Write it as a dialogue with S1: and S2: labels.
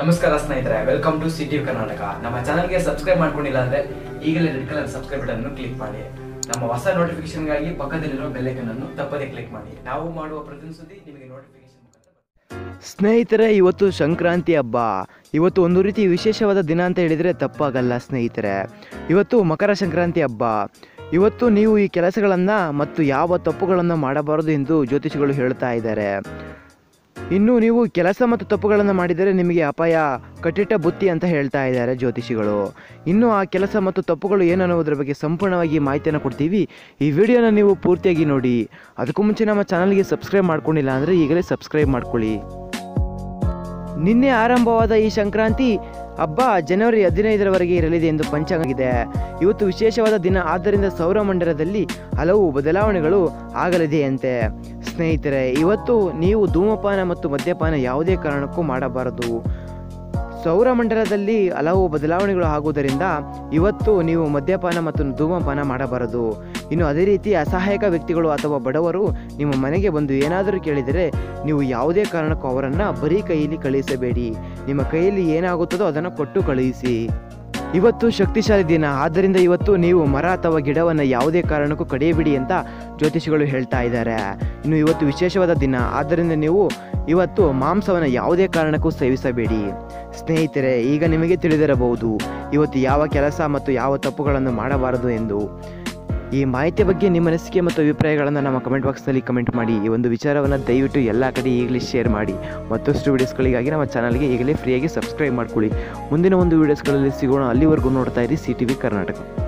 S1: ನಮಸ್ಕಾರ ಸ್ನೇಹಿತರೆ welcome to city Karnataka ನಮ್ಮ ಚಾನಲ್ಗೆ ಸಬ್ಸ್ಕ್ರೈಬ್ ಮಾಡ್ಕೊಂಡಿಲ್ಲ ಅಂದ್ರೆ ಈಗಲೇ ರೆಡ್ ಕಲರ್ ಸಬ್ಸ್ಕ್ರೈಬ್ ಬಟನ್ ಅನ್ನು ಕ್ಲಿಕ್ ಮಾಡಿ. ನಮ್ಮ ಹೊಸ ನೋಟಿಫಿಕೇಶನ್ಗಾಗಿ ಪಕ್ಕದಲ್ಲಿರೋ ಬೆಲ್ಲೈಕನ್ ಅನ್ನು ತಪ್ಪದೇ ಕ್ಲಿಕ್ ಮಾಡಿ. ನಾವು ಮಾಡುವ ಪ್ರತಿಯೊಂದು ಸುದ್ದಿ ನಿಮಗೆ ನೋಟಿಫಿಕೇಶನ್.
S2: ಸ್ನೇಹಿತರೆ, ಇವತ್ತು ಸಂಕ್ರಾಂತಿ ಹಬ್ಬ. ಇವತ್ತು ಒಂದು ರೀತಿ ವಿಶೇಷವಾದ ದಿನ ಅಂತ ಹೇಳಿದರೆ ತಪ್ಪಾಗಲ್ಲ ಸ್ನೇಹಿತರೆ. ಇವತ್ತು ಮಕರ ಸಂಕ್ರಾಂತಿ ಹಬ್ಬ. ಇವತ್ತು ನೀವು ಈ ಕೆಲಸಗಳನ್ನು ಮತ್ತು ಯಾವ ತಪ್ಪುಗಳನ್ನು ಮಾಡಬಾರದು ಎಂದು ಜ್ಯೋತಿಷಿಗಳು ಹೇಳ್ತಾ ಇದ್ದಾರೆ. ಇನ್ನು ನೀವು ಕೆಲಸ ಮತ್ತು ತಪ್ಪುಗಳನ್ನು ಮಾಡಿದರೆ ನಿಮಗೆ ಅಪಾಯ, ಕಟ್ಟಿಟ್ಟ ಬುತ್ತಿ ಅಂತ ಹೇಳ್ತಾ ಇದ್ದಾರೆ ಜ್ಯೋತಿಷಿಗಳು. ಇನ್ನು ಆ ಕೆಲಸ ಮತ್ತು ತಪ್ಪುಗಳು ಏನನ್ನುವುದರ ಬಗ್ಗೆ ಸಂಪೂರ್ಣವಾಗಿ ಮಾಹಿತಿಯನ್ನು ಕೊಡ್ತೀವಿ. ಈ ವಿಡಿಯೋನ ನೀವು ಪೂರ್ತಿಯಾಗಿ ನೋಡಿ. ಅದಕ್ಕೂ ಮುಂಚೆ ನಮ್ಮ ಚಾನಲ್ಗೆ ಸಬ್ಸ್ಕ್ರೈಬ್ ಮಾಡ್ಕೊಂಡಿಲ್ಲ ಅಂದರೆ ಈಗಲೇ ಸಬ್ಸ್ಕ್ರೈಬ್ ಮಾಡ್ಕೊಳ್ಳಿ. ನಿನ್ನೆ ಆರಂಭವಾದ ಈ ಸಂಕ್ರಾಂತಿ ಹಬ್ಬ ಜನವರಿ ಹದಿನೈದರವರೆಗೆ ಇರಲಿದೆ ಎಂದು ಪಂಚಾಂಗಿದೆ ಇವತ್ತು ವಿಶೇಷವಾದ ದಿನ. ಆದ್ದರಿಂದ ಸೌರಮಂಡಲದಲ್ಲಿ ಹಲವು ಬದಲಾವಣೆಗಳು ಆಗಲಿದೆಯಂತೆ. ಸ್ನೇಹಿತರೆ, ಇವತ್ತು ನೀವು ಧೂಮಪಾನ ಮತ್ತು ಮದ್ಯಪಾನ ಯಾವುದೇ ಕಾರಣಕ್ಕೂ ಮಾಡಬಾರದು. ಸೌರಮಂಡಲದಲ್ಲಿ ಹಲವು ಬದಲಾವಣೆಗಳು ಆಗುವುದರಿಂದ ಇವತ್ತು ನೀವು ಮದ್ಯಪಾನ ಮತ್ತು ಧೂಮಪಾನ ಮಾಡಬಾರದು. ಇನ್ನು ಅದೇ ರೀತಿ ಅಸಹಾಯಕ ವ್ಯಕ್ತಿಗಳು ಅಥವಾ ಬಡವರು ನಿಮ್ಮ ಮನೆಗೆ ಬಂದು ಏನಾದರೂ ಕೇಳಿದರೆ ನೀವು ಯಾವುದೇ ಕಾರಣಕ್ಕೂ ಅವರನ್ನು ಬರೀ ಕೈಯಲ್ಲಿ ಕಳುಹಿಸಬೇಡಿ. ನಿಮ್ಮ ಕೈಯಲ್ಲಿ ಏನಾಗುತ್ತದೋ ಅದನ್ನು ಕೊಟ್ಟು ಕಳುಹಿಸಿ. ಇವತ್ತು ಶಕ್ತಿಶಾಲಿ ದಿನ. ಆದ್ದರಿಂದ ಇವತ್ತು ನೀವು ಮರ ಅಥವಾ ಗಿಡವನ್ನು ಯಾವುದೇ ಕಾರಣಕ್ಕೂ ಕಡಿಯಬಿಡಿ ಅಂತ ಜ್ಯೋತಿಷಿಗಳು ಹೇಳ್ತಾ ಇದ್ದಾರೆ. ಇನ್ನು ಇವತ್ತು ವಿಶೇಷವಾದ ದಿನ. ಆದ್ದರಿಂದ ನೀವು ಇವತ್ತು ಮಾಂಸವನ್ನು ಯಾವುದೇ ಕಾರಣಕ್ಕೂ ಸೇವಿಸಬೇಡಿ. ಸ್ನೇಹಿತರೆ, ಈಗ ನಿಮಗೆ ತಿಳಿದಿರಬಹುದು. ಇವತ್ತು ಯಾವ ಕೆಲಸ ಮತ್ತು ಯಾವ ತಪ್ಪುಗಳನ್ನು ಮಾಡಬಾರದು ಎಂದು. ಈ ಮಾಹಿತಿ ಬಗ್ಗೆ ನಿಮ್ಮ ಅನಿಸಿಕೆ ಮತ್ತು ಅಭಿಪ್ರಾಯಗಳನ್ನು ನಮ್ಮ ಕಮೆಂಟ್ ಬಾಕ್ಸ್ನಲ್ಲಿ ಕಮೆಂಟ್ ಮಾಡಿ. ಈ ಒಂದು ವಿಚಾರವನ್ನು ದಯವಿಟ್ಟು ಎಲ್ಲ ಕಡೆ ಈಗಲೇ ಶೇರ್ ಮಾಡಿ. ಮತ್ತಷ್ಟು ವೀಡಿಯೋಸ್ಗಳಿಗಾಗಿ ನಮ್ಮ ಚಾನಲ್ಗೆ ಈಗಲೇ ಫ್ರೀಯಾಗಿ ಸಬ್ಸ್ಕ್ರೈಬ್ ಮಾಡ್ಕೊಳ್ಳಿ. ಮುಂದಿನ ಒಂದು ವೀಡಿಯೋಸ್ಗಳಲ್ಲಿ ಸಿಗೋಣ. ಅಲ್ಲಿವರೆಗೂ ನೋಡ್ತಾ ಇರಿ ಸಿ ಕರ್ನಾಟಕ